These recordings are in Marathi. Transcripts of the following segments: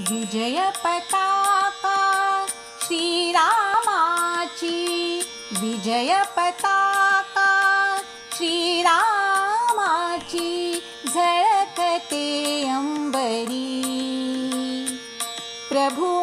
विजय पताका श्रीरामाची विजय पताका श्रीरामाची झळकते अंबरी. प्रभु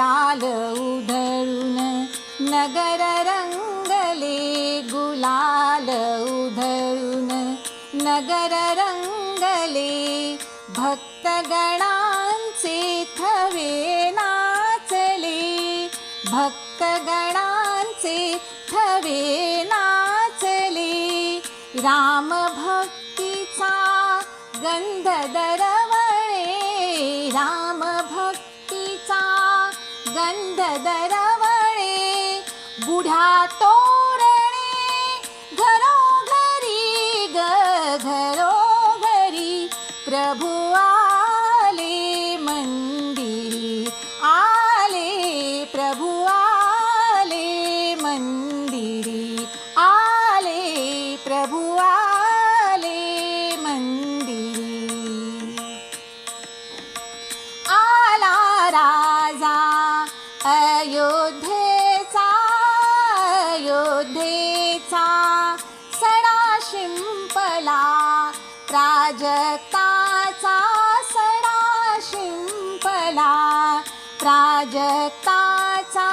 लाल उधळून नगर रंगले गुलाल उधळून नगर रंगले भक्तगणांचे थवे नाचले. भक्तगणांचे थवे नाचले. राम भक्तीचा दरवळे बुढा तोरणे घरोघरी ग घरोघरी प्रभू आले मंदिरी आले प्रभू आले मंदिरी आले प्रभू आले अयोध्येचा अयोध्येचा सडा शिंपला प्राजक्ताचा सडा शिंपला प्राजक्ताचा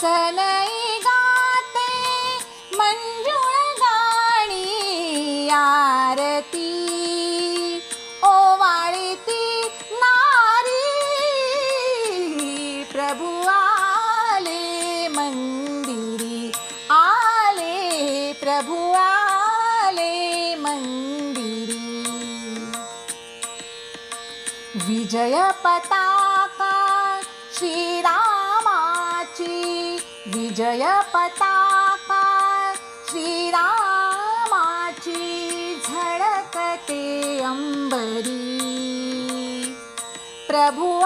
सनई गाते मंजू विजय पताका श्रीरामाची विजय पताका श्रीरामाची झळकते अंबरी. प्रभु